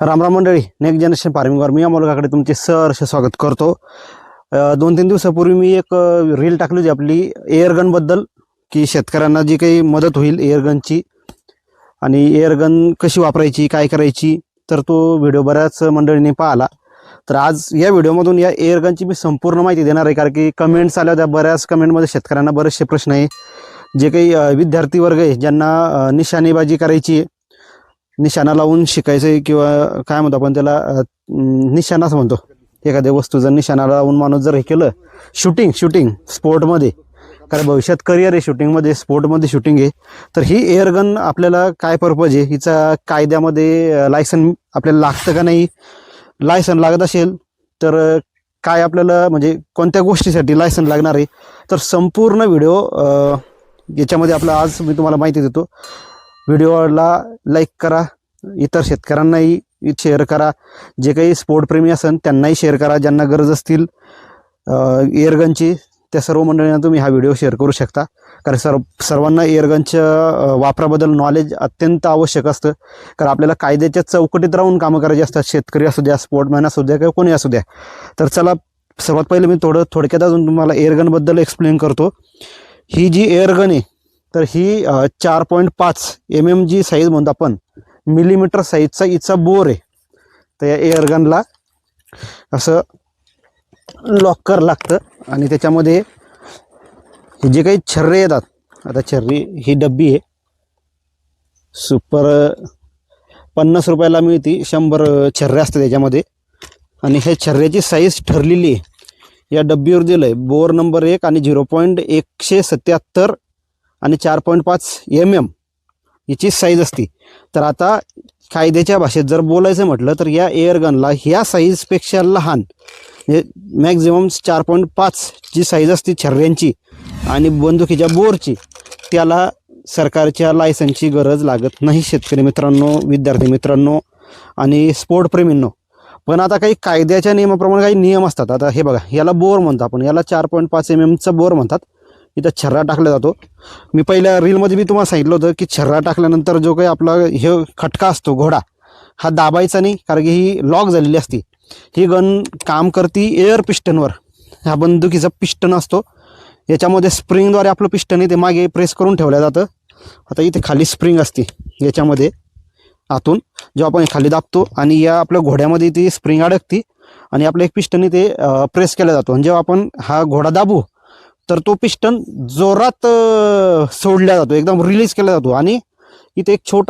रामराम मंडळी next generation फार्मिंगवर मी अमोलकाकडे तुमचे सहर्ष स्वागत करतो. दोन तीन दिवसापूर्वी मी एक रील टाकली होती आपली एअरगनबद्दल की शेतकऱ्यांना जी काही मदत होईल एअरगनची आणि एअरगन कशी वापरायची काय करायची तर तो व्हिडिओ बऱ्याच मंडळींनी पाहिला. तर आज या व्हिडिओमधून या एअरगनची मी संपूर्ण माहिती देणार आहे कारण की कमेंट्स आल्या होत्या बऱ्याच कमेंटमध्ये शेतकऱ्यांना बरेचसे प्रश्न आहे. जे काही विद्यार्थी वर्ग आहे ज्यांना निशाणेबाजी करायची आहे निशाणा लावून शिकायचं आहे किंवा काय म्हणतो आपण त्याला निशाणाच निशाणा असं म्हणतो. एखाद्या वस्तू जर निशाणा लावून माणूस जर हे केलं शूटिंग शूटिंग स्पोर्टमध्ये. कारण भविष्यात करिअर आहे शूटिंगमध्ये स्पोर्टमध्ये शूटिंग आहे. तर ही एअरगन आपल्याला काय पर्पज आहे? हिचा कायद्यामध्ये लायसन आपल्याला लागतं का नाही? लायसन लागत असेल तर काय आपल्याला म्हणजे कोणत्या गोष्टीसाठी लायसन लागणार आहे? तर संपूर्ण व्हिडिओ याच्यामध्ये आपला आज मी तुम्हाला माहिती देतो. व्हिडिओला लाईक करा इतर शेतकऱ्यांनाही शेअर करा. जे काही स्पोर्टप्रेमी असन त्यांनाही शेअर करा. ज्यांना गरज असतील एअरगनची त्या सर्व मंडळींना तुम्ही हा व्हिडिओ शेअर करू शकता. कारण सर्व सर्वांना एअरगनच्या वापराबद्दल नॉलेज अत्यंत आवश्यक असतं. कारण आपल्याला कायद्याच्या चौकटीत राहून कामं करायची असतात. शेतकरी असू द्या स्पोर्टमॅन असू द्या किंवा कोणी असू द्या. तर चला सर्वात पहिले मी थोडं थोडक्यात अजून तुम्हाला एअरगनबद्दल एक्सप्लेन करतो. ही जी एअरगन आहे तर ही चार पॉईंट पाच एम एम जी साईज म्हणतो आपण. मिलीमीटर साईजचा इचा बोर आहे. तर या एअरगनला असं लॉकर लागतं आणि त्याच्यामध्ये हे जे काही छर्रे येतात आता छर्री ही डब्बी आहे. सुपर पन्नास रुपयाला मिळती शंभर छर्रे असतात त्याच्यामध्ये. आणि हे छर्ऱ्याची साईज ठरलेली आहे. या डब्बीवर दिलं आहे बोर नंबर एक आणि झिरो पॉईंट एकशे सत्याहत्तर आणि चार पॉईंट पाच एम एम याची साईज असते. तर आता कायद्याच्या भाषेत जर बोलायचं म्हटलं तर या एअरगनला ह्या साईजपेक्षा लहान म्हणजे मॅक्झिमम चार पॉईंट पाच जी साईज असते छर्ऱ्यांची आणि बंदुकीच्या बोरची त्याला सरकारच्या लायसनची गरज लागत नाही शेतकरी मित्रांनो विद्यार्थी मित्रांनो आणि स्पोर्टप्रेमींनो पण आता काही कायद्याच्या नियमाप्रमाणे काही नियम असतात. आता हे बघा याला बोर म्हणतात आपण. याला चार पॉईंट पाच एम एमचा बोर म्हणतात. इथं छर्रा टाकला जातो. मी पहिल्या रीलमध्ये मी तुम्हाला सांगितलं होतं की छर्रा टाकल्यानंतर जो काही आपला हे खटका असतो घोडा हा दाबायचा नाही कारण की ही लॉक झालेली असती. ही गन काम करती एअर पिस्टनवर हा बंदुकीचा पिस्टन असतो. याच्यामध्ये स्प्रिंगद्वारे आपलं पिस्टन आहे ते मागे प्रेस करून ठेवलं जातं. आता इथे खाली स्प्रिंग असते. याच्यामध्ये आतून जेव्हा आपण खाली दाबतो आणि या आपल्या घोड्यामध्ये ती स्प्रिंग अडकती आणि आपलं एक पिस्टनी ते प्रेस केला जातो. आणि जेव्हा आपण हा घोडा दाबू तर तो पिस्टन जोरात सोडला जातो एकदम रिलीज केला जातो. आणि इथे एक छोटा